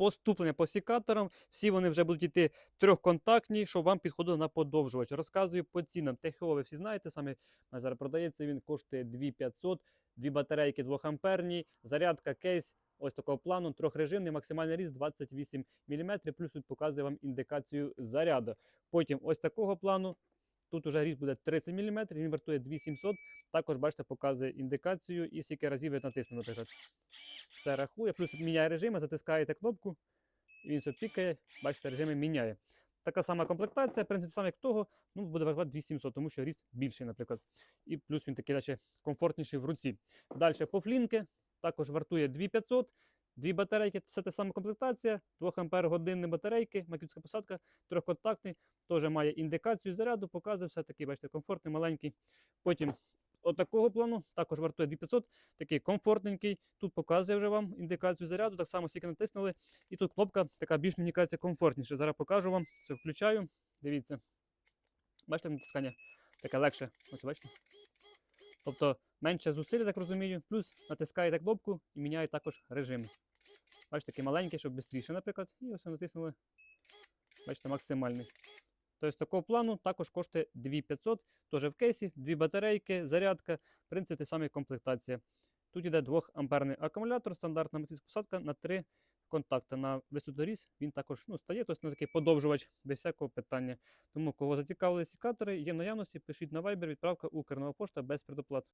поступлення по сікаторам. Всі вони вже будуть йти трьохконтактні, щоб вам підходило на подовжувач. Розказую по цінам. ТХО ви всі знаєте, саме зараз продається, він коштує 2500, дві батарейки 2 амперні, зарядка, кейс. Ось такого плану, трьохрежимний, максимальний ріст 28 мм, плюс тут показує вам індикацію заряду. Потім ось такого плану, тут уже ріст буде 30 мм, він вартує 2700, також, бачите, показує індикацію і скільки разів ви натиснули, наприклад. Все рахує, плюс міняє режими, затискаєте кнопку, і він все пікає, бачите, режими міняє. Така сама комплектація, в принципі, саме як того, ну, буде вартувати 2700, тому що ріст більший, наприклад. І плюс він такий, наче комфортніший в руці. Далі по флінки, також вартує 2500, дві батарейки, все те саме комплектація, 2 ампер годинні батарейки, макітська посадка, трьохконтактний, теж має індикацію заряду, показує все такий, бачите, комфортний, маленький. Потім от плану також вартує 2500, такий комфортненький. Тут показує вже вам індикацію заряду, так само стільки натиснули. І тут кнопка така більш мені кажеться комфортніша. Зараз покажу вам, все включаю. Дивіться. Бачите, натискання таке легше. Ось бачите. Тобто менше зусиль, так розумію, плюс натискаєте кнопку і міняє також режим. Бачите, такий маленький, щоб швидше, наприклад, і ось натиснули. Бачите, максимальний. Тобто такого плану також коштує 2500, теж в кейсі, дві батарейки, зарядка, в принципі, саме комплектація. Тут йде 2 амперний акумулятор, стандартна матицька посадка на 3 контакти. На висоторіз він також ну, стає, тобто на такий подовжувач без всякого питання. Тому кого зацікавили сікатори, є в наявності, пишіть на Viber, відправка Укрнова пошта без предоплат.